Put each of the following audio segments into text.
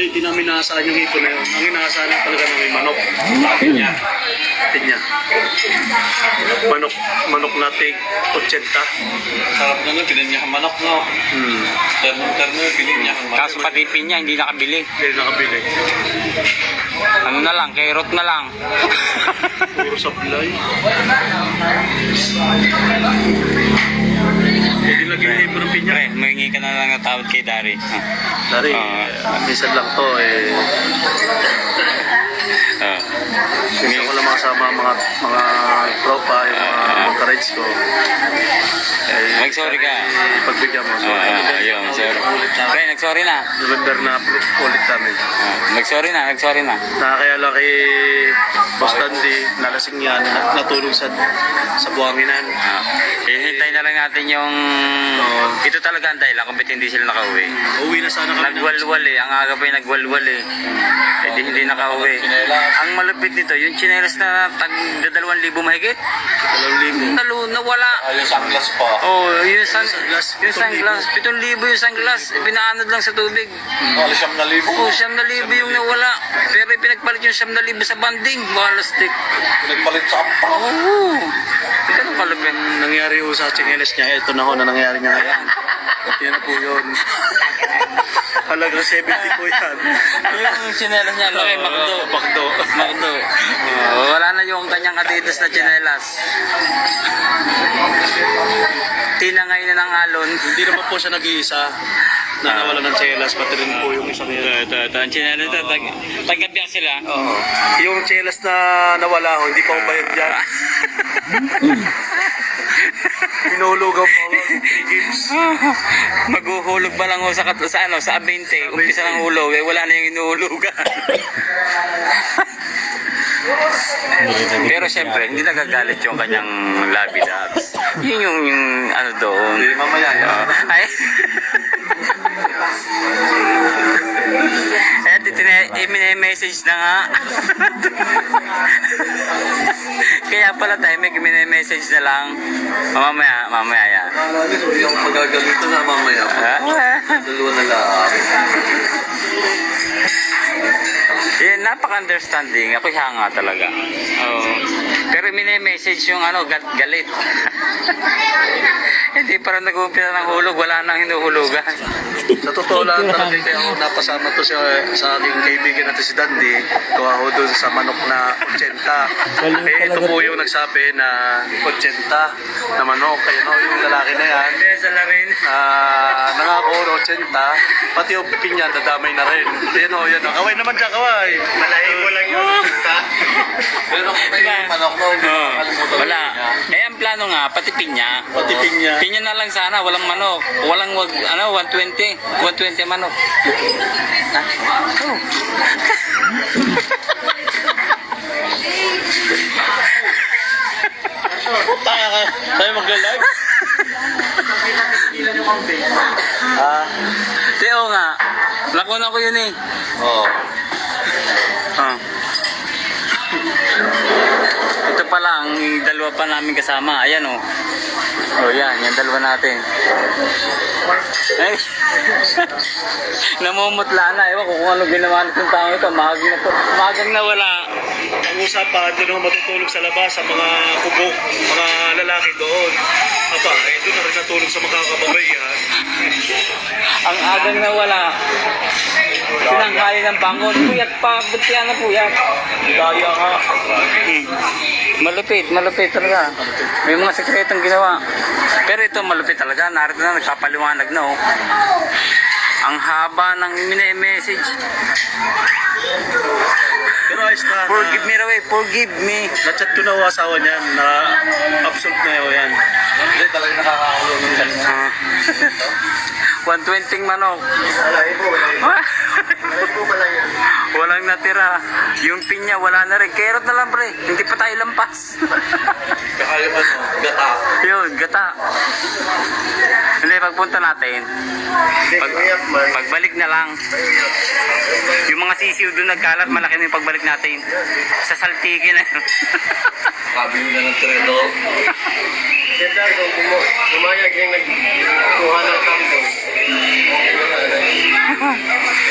Hindi, hindi namin naasahan yung hipon na yun. Ang inaasahan lang talaga namin manok. Pinya. Pinya. Manok, manok na tig 80. Sarap na nun, pinanyahan manok, no? Hmm. Terno-terno, pinanyahan manok. Kaso pati pinya, hindi nakabili. Hindi nakabili. Ano na lang, carrot na lang. Puro supply. Hindi lagi yung hipon ng pinya. Pre, mahingi ka na lang ng tawad kay Dari. Ah. Dari, Ah. minsan lang to eh. Ah. Minsan ko lang makasama mga mga tropa, yung mga magka-rides ko. Mag-sorry ka. pagbigyan mo. So, Ah, ah, ayun, sorry. Pre, nag-sorry na. November na ulit namin. Ah, nag-sorry na, nag-sorry na. Nakakaya lang kay Boss Dandy, nalasing yan, na- natulog sa sa buhanginan. Ah, hihintay na lang natin yung... Ito talaga ang dahilan kung ba't hindi sila nakauwi. Uwi na sana kami. Nagwalwal eh. Ang aga pa yung nagwalwal eh. Eh di hindi nakauwi. Ang malupit nito, yung chinelas na tag dalawang libo mahigit, Dalawang libo. nalo, nawala. Ah, yung sunglass pa. Oh, yung sun, Sunglass, yung sunglass, pitong libo yung sunglass, pinaanod lang sa tubig. Wala siyam na libo. Oh, siyam na libo yung nawala. Pero pinagpalit yung siyam na libo sa banding, balastik. Nagpalit sa ampa. Oh, ganun kalupit. Ang nangyari ho sa chinelas niya, ito na ho na nangyari niya ngayon. Yan na po yun. Halagang 70 po yan. Yung chinelas niya, laki, makdo. Makdo. Oh, wala na yung kanyang adidas na chinelas. Tinangay na ng alon. Hindi naman po siya nag-iisa na nawala ng chelas, pati rin po yung isang yan. Ito, ito, ang chinelas ito, tag, tagabyak sila. Oo. Yung chelas na nawala ho, hindi pa ko bayad dyan. Pinulugaw pa ako. 3 gigs. Maghuhulog pa lang ho sa, kat- sa, ano, sa 20. Umpisa ng hulog, eh, wala na yung inuhulugan. Pero siyempre, hindi nagagalit yung kanyang labi dogs. Yun yung, yung ano doon. Hindi, mamaya. Ah, ay. Eh, titine, i-message na nga. Kaya pala tayo, may message na lang. Mamaya, mamaya yan. Yung magagalito na mamaya. Dalawa na lang. Eh, napaka-understanding. Ako siya nga talaga. Oo. Pero mini-message yung ano, gal galit. Hindi parang nag-uumpisa ng hulog, wala nang hinuhulugan. Sa totoo lang talaga kaya ako napasama to siya sa aking kaibigan natin si Dandy. Gawa ko dun sa manok na 80. Eh, ito po yung nagsabi na 80 na manok. Kaya no, yung lalaki na yan, Sa larin. nangako ng 80, pati yung pinya dadamay na rin. Yan o, yan o. Kaway naman dyan, kaway. Malayo mo lang yun. Pero kung may manok na, hindi Oo. makakalimutan Wala. niya. Eh, ang plano nga, pati pinya. Pati pinya. Pinya na lang sana, walang manok. Walang wag, ano, 120. 120 ang manok. Ha? Oh. Puta ka. Tayo mag-live. Ah. Teo nga. Nakuna ko yun eh. Oo. Yung dalawa pa namin kasama. Ayan o. Oh. oh, yan. Yan dalawa natin. Ay. Namumutla na. Ewan ko kung ano ginawa nitong tao ito. Mahagang na to. Mahagang nawala. Ang usapan, doon ako matutulog sa labas sa mga kubok, mga lalaki doon. Aba, eh, doon na rin natulog sa mga kababayan. Ang agang nawala. Sinanghali ng bangon. Puyat pa. Ba't yan na puyat? Daya ka. Hmm. Malupit, malupit talaga. May mga sekretong ginawa. Pero ito malupit talaga. Narito na, nagpapaliwanag na oh. Ang haba ng mini-message. Pero ayos na. Forgive me, Rawe. Forgive me. Na-chat ko na ang asawa niya na absolve na yun yan. Hindi, talagang nakakakulo ng. Ah. 120 manok. Walang natira. Yung pinya, wala na rin. Kerot na lang, pre. Hindi pa tayo lampas. Kaya yung ano, gata. Yun, gata. Hindi, pagpunta natin, pag, pagbalik na lang, yung mga sisiw doon nagkalat, malaki na yung pagbalik natin. Sa saltiki na yun. Sabi nyo na ng tredo. Siyempre, kung gumayag yung nagkuha ng kampo,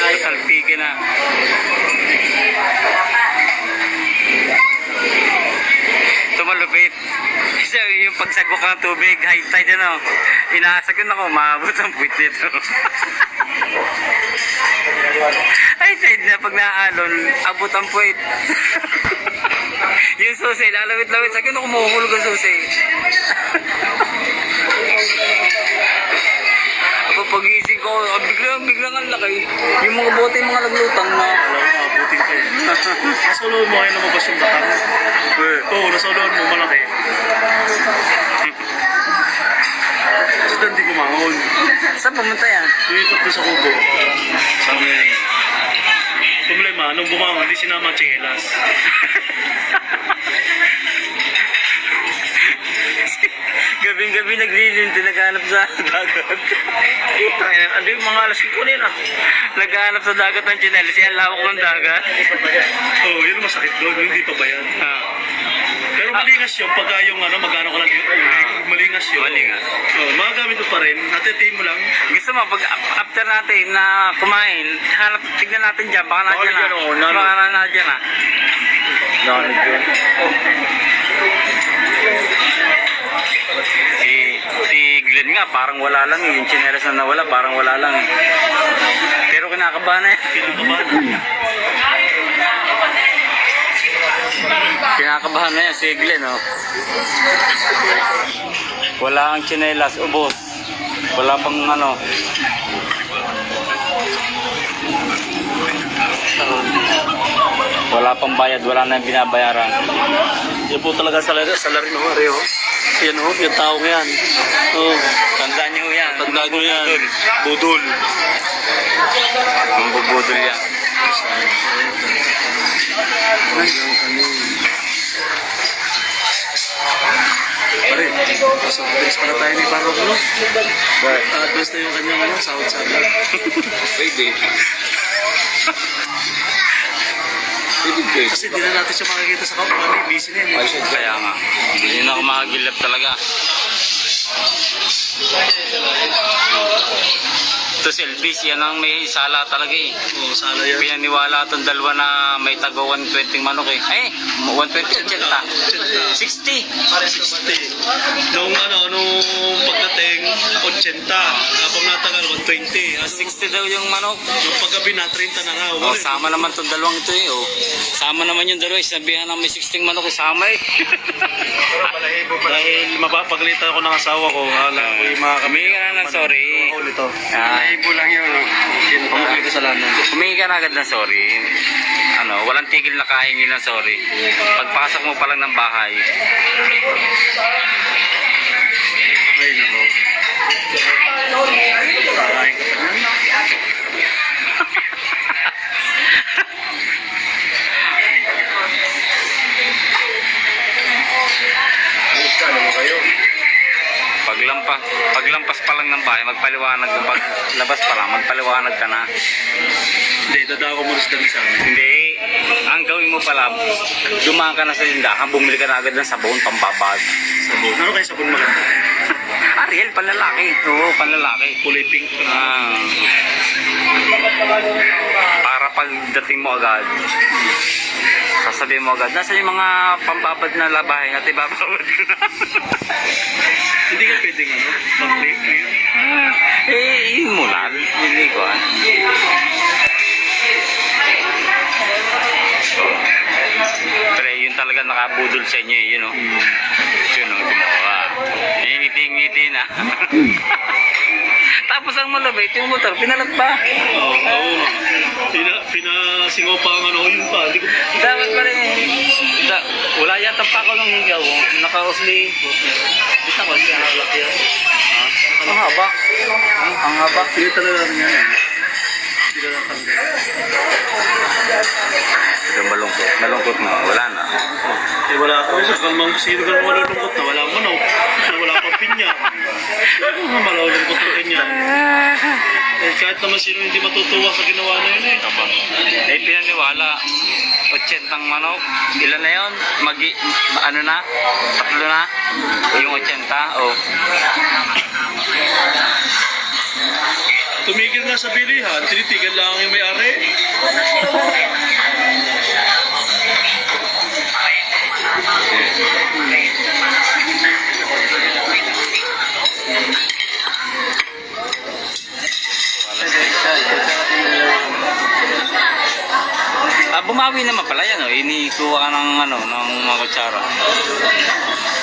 Sa saltiki Malaki na. Tumalupit. Kasi yung pagsagok ng tubig, high tide ano. Inaasa ko na ko, maabot ang puwit nito. high tide na pag naaalon, abot ang puwit. yung susi, lalawit-lawit. Sa akin ako mahuhulog ang susi. Ko, ah, biglang, biglang ang laki. Yung mga bote, yung mga naglutang na. Alam mo, abutin ko eh. Nasuluhan mo kayo lumabas yung batang. Oo, nasuluhan mo, malaki. Kasi doon di bumangon. Saan pumunta yan? Tumitot ko sa kubo. Sabi niya, problema, nung bumangon, di sinama ang tsinelas. Gabing-gabi naglilinti, naghanap sa dagat. Ano yung mga alas ko nila? naghanap sa dagat ng chinelis. Yan, lawak ng dagat. Oo, oh, yun masakit doon, hindi pa bayan. Ah, Pero malingas yun, pagka yung ano, magkano ka lang yung malingas yun. Malingas. Oo, magagamit mo pa rin, natin mo lang. gusto mo, pag after natin na kumain, hanap, tignan natin dyan. Baka Baka nandiyan na. dyan, oo, nalo. Baka na nandiyan na. Nakanag yun. Si, si Glenn nga, parang wala lang eh. Yung chinelas na nawala, parang wala lang eh. Pero kinakabahan na yan. Kinakabahan. Na yan si Glenn, oh. Wala ang chinelas, ubos. Wala pang ano. Wala pang bayad, wala na yung binabayaran. Yan po talaga salary, salary ng Mario. Yan ho, yung taong yan. Oo, Tandaan niyo yan. tandaan nyo yan. Budol. Mambubudol yan. Pare, so, bilis pala tayo ni Barok, no? Address na yung kanyang ano, sahod sa akin. Pwede. Kasi di na natin siya makikita sa company, busy na. Ay, eh. siya Kaya nga, hindi na ako makagilap talaga. Ito si Elvis, yan ang may sala talaga eh. Oo, sala yan. Pinaniwala itong dalawa na may taga 120 manok eh. Ay, 120, 80. 60. Pare 60. Nung ano, nung pagdating, 80. Habang natagal, 120. As 60 daw yung manok. Nung paggabi na, 30 na raw. Oh, sama naman itong dalawang ito eh. Oh. Sama naman yung dalawa. Sabihan na may 16 manok isama eh. Dahil mapapagalitan ako ng asawa ko, hala ko yung mga kami. Humingi ka na ng sorry. Ako nito. Ah, Ibo lang yun. Yun ang mga kasalanan. humingi ka na agad ng sorry. Ano, walang tigil na kahingi ng sorry. Pagpasok mo pa lang ng bahay, Ay, paglampas, paglampas pa lang ng bahay, magpaliwanag, paglabas pa lang, magpaliwanag ka na. Hindi, dadaan ko muna sa sa amin. Hindi. Ang gawin mo pala, dumaan ka na sa tindahan, bumili ka na agad ng sabon, pambabad. Sabon. Ano kayo sabon maganda? Ariel, panlalaki. Oo, panlalaki. Kulay pink. Ah. Para pagdating mo agad, sasabihin mo agad, nasa yung mga pambabad na labahin at ibabawad ko na. Hindi ka pwedeng ano, mag-clear. eh, yun mo na, hindi ko ah. Pero yun talaga nakabudol sa inyo eh, yun o. Yun o, gumawa. Eh, ngiti-ngiti na. Tapos ang malabait, yung motor, pinalag pa. Oo, oo. Pina, pinasingaw pa ang ano, yun pa. Hindi ko, Dapat pa rin. Da, wala yata pa ako nung higaw. Naka-usli. Kita ko siya. halak yan. Ang haba. Ang haba. Sige talaga rin yan. Hindi na natanggal. Ito malungkot. Na. Wala na. Eh wala ako. Kalmang sino ka malulungkot na wala manok. Na wala pang pinya. Ano malulungkot pa rin yan. Eh, kahit naman sino hindi matutuwa sa ginawa na yun eh. Aba. Eh, pinaniwala. 80 ang manok. Ilan na yun? Mag ano na? Tatlo na? Yung 80? Oh. Tumigil nga sa bilihan, tinitigan lang yung may-ari. Ah, bumawi naman pala yan, oh. Inikuha ka ng, ano, ng mga kutsara.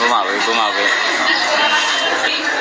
Bumawi, bumawi. Oh.